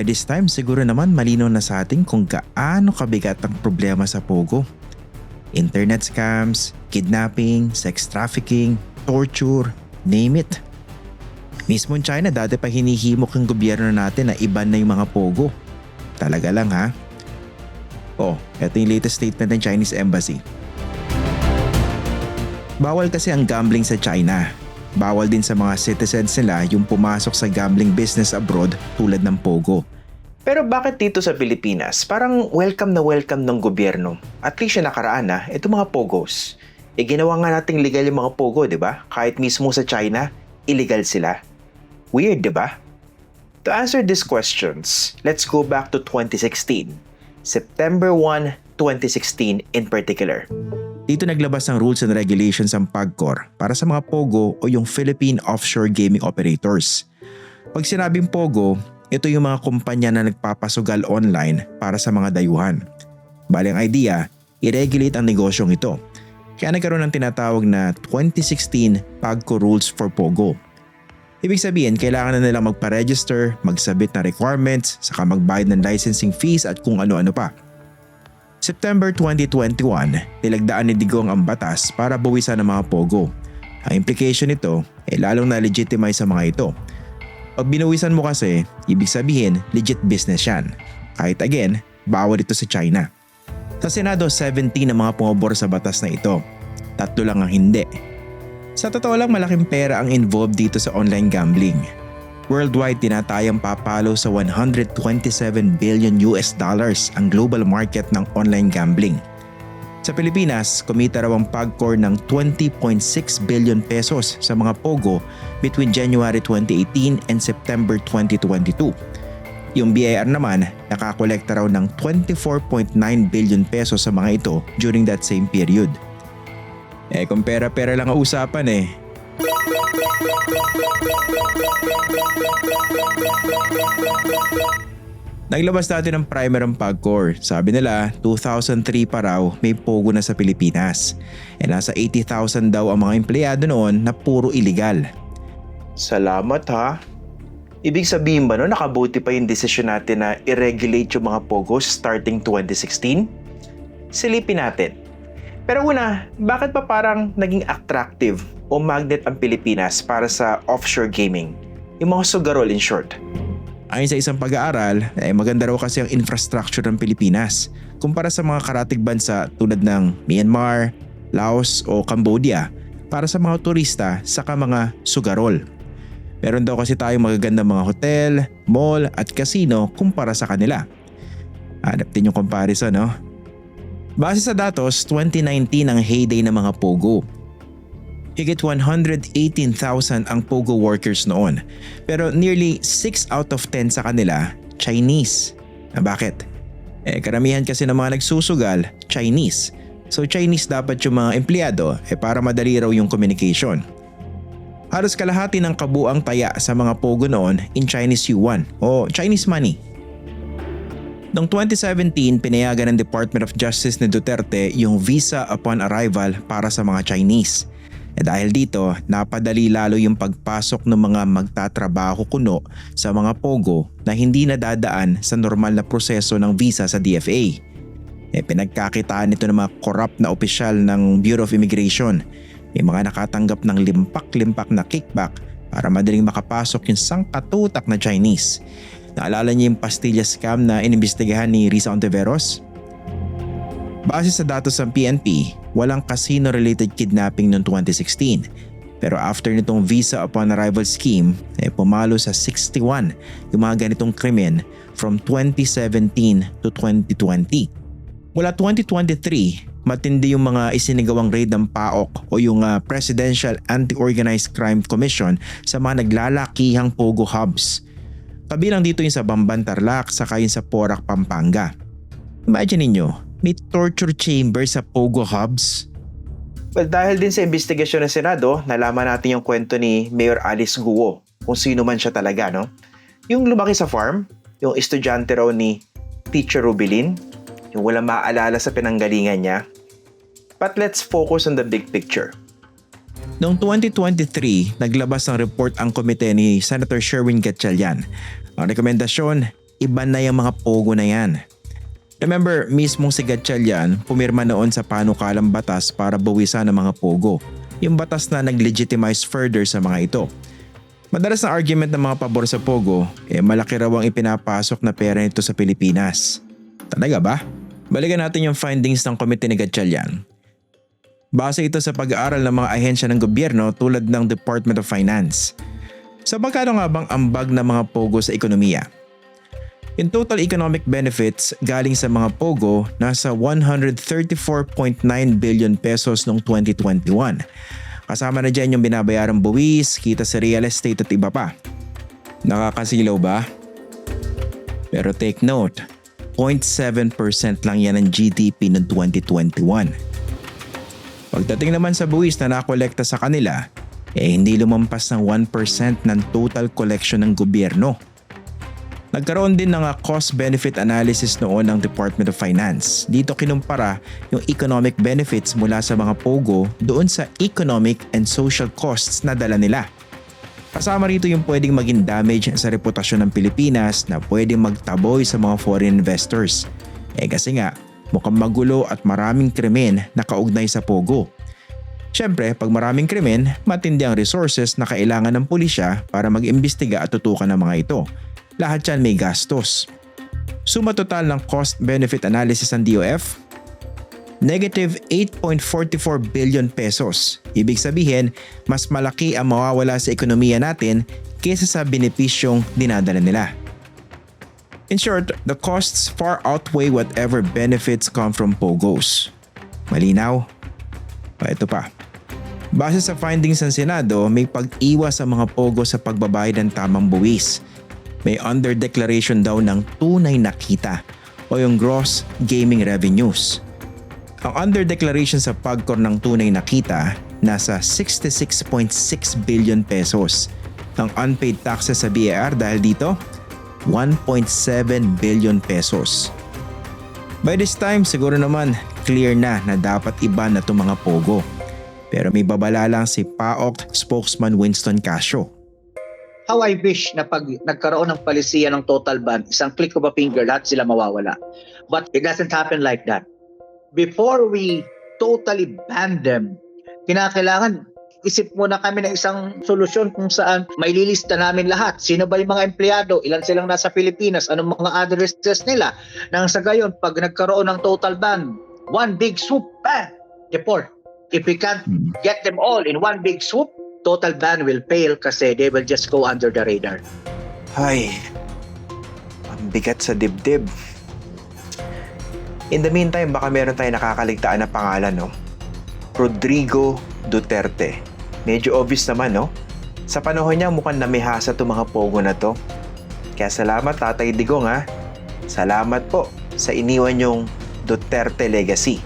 By this time siguro naman malinaw na sa atin kung gaano kabigat ang problema sa Pogo. Internet scams, kidnapping, sex trafficking, torture, name it. Mismo in China dati pa hinihimok ang gobyerno natin na iban na yung mga Pogo. Talaga lang ha. Oh, ito yung latest statement ng Chinese Embassy. Bawal kasi ang gambling sa China. Bawal din sa mga citizens nila yung pumasok sa gambling business abroad tulad ng Pogo. Pero bakit dito sa Pilipinas, parang welcome na welcome ng gobyerno? At least yung nakaraan na, ito mga pogos. E ginawa nga nating legal yung mga pogo, di ba? Kahit mismo sa China, illegal sila. Weird, di ba? To answer these questions, let's go back to 2016. September 1, 2016 in particular. Dito naglabas ng rules and regulations ang PAGCOR para sa mga POGO o yung Philippine Offshore Gaming Operators. Pag sinabing POGO, ito yung mga kumpanya na nagpapasugal online para sa mga dayuhan. Bali ang idea, i-regulate ang negosyong ito. Kaya nagkaroon ng tinatawag na 2016 PAGCO Rules for POGO. Ibig sabihin, kailangan na nilang magpa-register, magsabit na requirements, saka magbayad ng licensing fees at kung ano-ano pa. September 2021, nilagdaan ni Digong ang batas para bawisan ng mga pogo. Ang implication nito ay lalong na-legitimize sa mga ito. Pag binawisan mo kasi, ibig sabihin legit business yan. Kahit again, bawal ito sa China. Sa Senado, 17 ang mga pumabor sa batas na ito. Tatlo lang ang hindi. Sa totoo lang malaking pera ang involved dito sa online gambling. Worldwide tinatayang papalo sa 127 billion US dollars ang global market ng online gambling. Sa Pilipinas, kumita raw ang PAGCOR ng 20.6 billion pesos sa mga POGO between January 2018 and September 2022. Yung BIR naman, nakakolekta raw ng 24.9 billion pesos sa mga ito during that same period. Eh kung pera-pera lang ang usapan eh, Naglabas natin ng primer ang PAGCOR. Sabi nila, 2003 pa raw may pogo na sa Pilipinas. E nasa 80,000 daw ang mga empleyado noon na puro illegal. Salamat ha. Ibig sabihin ba no, nakabuti pa yung desisyon natin na i-regulate yung mga pogos starting 2016? Silipin natin. Pero una, bakit pa parang naging attractive o magnet ang Pilipinas para sa offshore gaming? Yung mga sugarol in short. Ayon sa isang pag-aaral, eh maganda raw kasi ang infrastructure ng Pilipinas kumpara sa mga karatig bansa tulad ng Myanmar, Laos o Cambodia para sa mga turista saka mga sugarol. Meron daw kasi tayong magagandang mga hotel, mall at casino kumpara sa kanila. Hanap din yung comparison no? Base sa datos, 2019 ang heyday ng mga Pogo Higit 118,000 ang Pogo workers noon. Pero nearly 6 out of 10 sa kanila, Chinese. Na bakit? Eh karamihan kasi ng mga nagsusugal, Chinese. So Chinese dapat yung mga empleyado eh para madali raw yung communication. Halos kalahati ng kabuang taya sa mga Pogo noon in Chinese yuan o Chinese money. Noong 2017, pinayagan ng Department of Justice ni Duterte yung visa upon arrival para sa mga Chinese. Eh dahil dito, napadali lalo yung pagpasok ng mga magtatrabaho kuno sa mga pogo na hindi nadadaan sa normal na proseso ng visa sa DFA. Eh pinagkakitaan nito ng mga corrupt na opisyal ng Bureau of Immigration. May mga nakatanggap ng limpak-limpak na kickback para madaling makapasok yung sangkatutak na Chinese. Naalala niyo yung pastilla scam na inimbestigahan ni Risa Ontiveros? Base sa datos ng PNP, walang casino-related kidnapping noong 2016. Pero after nitong visa upon arrival scheme, eh, pumalo sa 61 yung mga ganitong krimen from 2017 to 2020. Mula 2023, matindi yung mga isinigawang raid ng PAOK o yung uh, Presidential Anti-Organized Crime Commission sa mga naglalakihang Pogo hubs. Kabilang dito yung sa Bamban Tarlac saka yung sa Porac, Pampanga. Imagine ninyo, may torture chamber sa Pogo Hubs? Well, dahil din sa investigasyon ng Senado, nalaman natin yung kwento ni Mayor Alice Guo, kung sino man siya talaga, no? Yung lumaki sa farm, yung estudyante raw ni Teacher Rubilin, yung walang maaalala sa pinanggalingan niya. But let's focus on the big picture. Noong 2023, naglabas ng report ang komite ni Senator Sherwin Gatchalian. Ang rekomendasyon, iba na yung mga pogo na yan. Remember, mismong si Gatchalian pumirma noon sa panukalang batas para bawisan ng mga pogo. Yung batas na nag-legitimize further sa mga ito. Madalas na argument ng mga pabor sa pogo, eh malaki raw ang ipinapasok na pera nito sa Pilipinas. Talaga ba? Balikan natin yung findings ng komite ni Gatchalian. Base ito sa pag-aaral ng mga ahensya ng gobyerno tulad ng Department of Finance. Sa magkano nga bang ambag ng mga pogo sa ekonomiya? In total economic benefits galing sa mga pogo nasa 134.9 billion pesos noong 2021. Kasama na dyan yung binabayarang buwis, kita sa real estate at iba pa. Nakakasilaw ba? Pero take note, 0.7% lang yan ng GDP noong 2021. Pagdating naman sa buwis na nakolekta sa kanila, eh hindi lumampas ng 1% ng total collection ng gobyerno. Nagkaroon din ng ah, cost-benefit analysis noon ng Department of Finance. Dito kinumpara yung economic benefits mula sa mga POGO doon sa economic and social costs na dala nila. Kasama rito yung pwedeng maging damage sa reputasyon ng Pilipinas na pwedeng magtaboy sa mga foreign investors. Eh kasi nga, mukhang magulo at maraming krimen na kaugnay sa POGO. Siyempre, pag maraming krimen, matindi ang resources na kailangan ng pulisya para mag-imbestiga at tutukan ng mga ito. Lahat yan may gastos. Suma total ng cost-benefit analysis ng DOF, negative 8.44 billion pesos. Ibig sabihin, mas malaki ang mawawala sa ekonomiya natin kaysa sa benepisyong dinadala nila. In short, the costs far outweigh whatever benefits come from POGOs. Malinaw? O ito pa. Base sa findings ng Senado, may pag-iwas sa mga POGO sa pagbabayad ng tamang buwis. May under-declaration daw ng tunay na kita o yung gross gaming revenues. Ang under-declaration sa PAGCOR ng tunay na kita nasa 66.6 billion pesos. Ang unpaid taxes sa BAR dahil dito, 1.7 billion pesos. By this time, siguro naman clear na na dapat iba na itong mga pogo. Pero may babala lang si PAOK spokesman Winston Casio. How I wish na pag nagkaroon ng palisiya ng total ban, isang click of a finger, lahat sila mawawala. But it doesn't happen like that. Before we totally ban them, kinakailangan isip muna kami ng isang solusyon kung saan may lilista namin lahat. Sino ba yung mga empleyado? Ilan silang nasa Pilipinas? Anong mga addresses nila? Nang sa gayon, pag nagkaroon ng total ban, one big swoop, bang! Deport. If we can't get them all in one big swoop, total ban will fail kasi they will just go under the radar. Ay, ang bigat sa dibdib. In the meantime, baka meron tayong nakakaligtaan na pangalan, no? Rodrigo Duterte. Medyo obvious naman, no? Sa panahon niya, mukhang namihasa itong mga pogo na to. Kaya salamat, Tatay Digong, ha? Salamat po sa iniwan yung Duterte legacy.